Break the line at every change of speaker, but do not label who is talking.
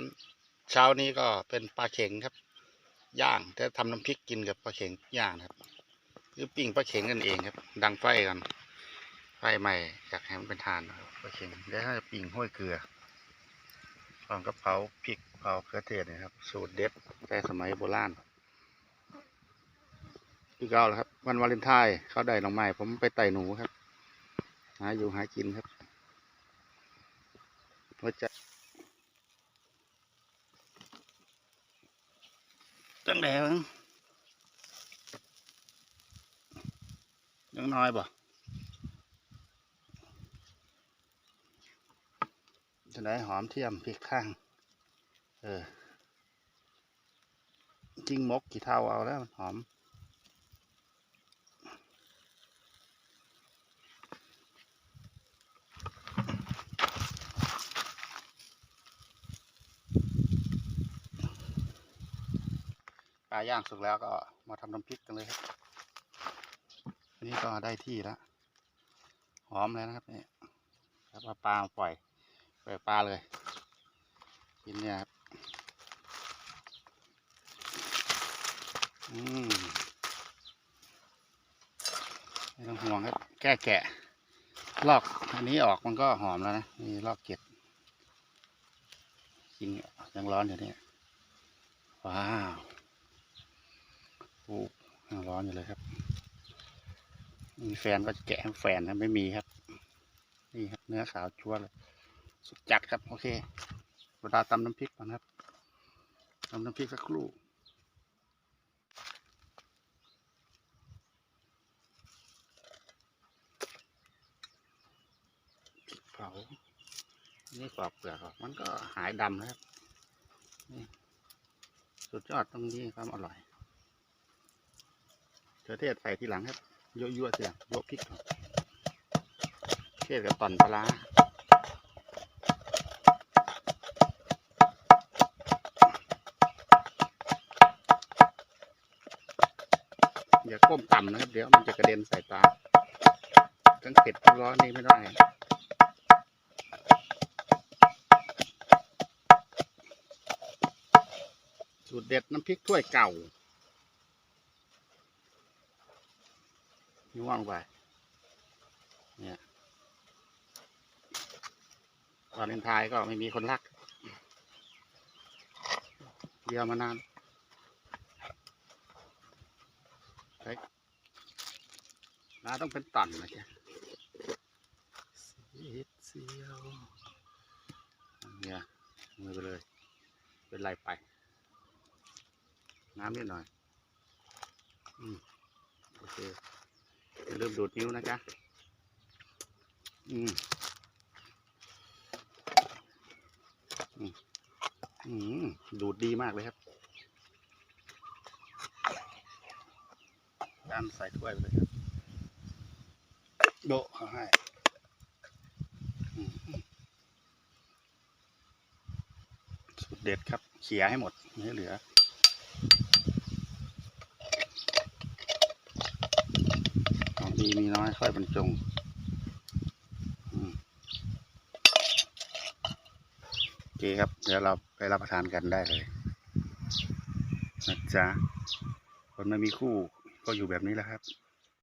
ารเช้านี้ก็เป็นปลาเข็งครับ ย่างจะทำน้ำพริกกินกับปลาเข็งย่างครับหรือปิ้งปลาเข็งกันเองครับ ดังไฟกันไฟใหม่อยากให้มันเป็นทานปลาเข็งแล้วถ้าจะปิ้งห้อยเกลือพร้อมกับเผาพริกเผาเครือเทศนะครับ สูตรเด็ดแต่สมัยโบราณพี่เก้าแล้วครับ วันวาเลนไทน์เขาได้หนองไม้ผมไปไต่หนูครับ หาอยู่หากินครับว่าจะตั้ง แต่มั้งยังน้อยบ่จะได้หอมเทียมพริกข้าง เออจริงมกกี่เท่าเอาแล้วมันหอม ปลาย่างสุกแล้วก็มาทำน้ำพริกกันเลยครับนี่ก็ได้ที่แล้วหอมเลยนะครับนี่แล้วเอาปลาปล่อยปล่อยปลาเลยกินเนี่ยครับอืมไม่ต้องห่วงครับแก้แกะลอกอันนี้ออกมันก็หอมแล้วนะนี่ลอกเกล็ดกินยังร้อนอยู่เนี่ยว้าว อนอยู่เลยครับ มีแฟนก็จะแกะแฟนนะไม่มีครับ นี่ครับ เนื้อขาวชัวเลยสุดจัดครับโอเคเวลาตำน้ำพริกก่อนครับตำน้ำพริกสักครู่เผานี่ปอกเปลือกมันก็หายดำนะครับ สุดยอดตรงนี้ความอร่อย ขือเทศใส่ทีหลังครับยั่วๆเสียงยั่วพริกเทศกับตอนปลาร้าอย่าก้มต่ำนะครับ เดี๋ยวมันจะกระเด็นใส่ตาทั้งเผ็ดทั้งร้อนนี่ไม่ได้สูตรเด็ดน้ำพริกถ้วยเก่า นี่ว่างไปเนี่ยวาเลนไทน์ก็ไม่มีคนรัก เดียวมานานเฮ้ยน้าต้องเป็นตันนะจ๊ะเสียดเสียวเนี่ยมือไปเลย เป็นไรไป น้ำนิดหน่อย อืม โอเค อย่าลืมดูดนิ้วนะจ๊ะ อืมอืมดูดดีมากเลยครับด้านใส่ถ้วยไปเลยครับ โดะเขาให้สุดเด็ดครับ เขี่ยให้หมดไม่เหลือ มีมีน้อยค่อยบรรจงโอเคครับ เดี๋ยวเราไปรับประทานกันได้เลยนะจ๊ะคนไม่มีคู่ก็อยู่แบบนี้แหละครับ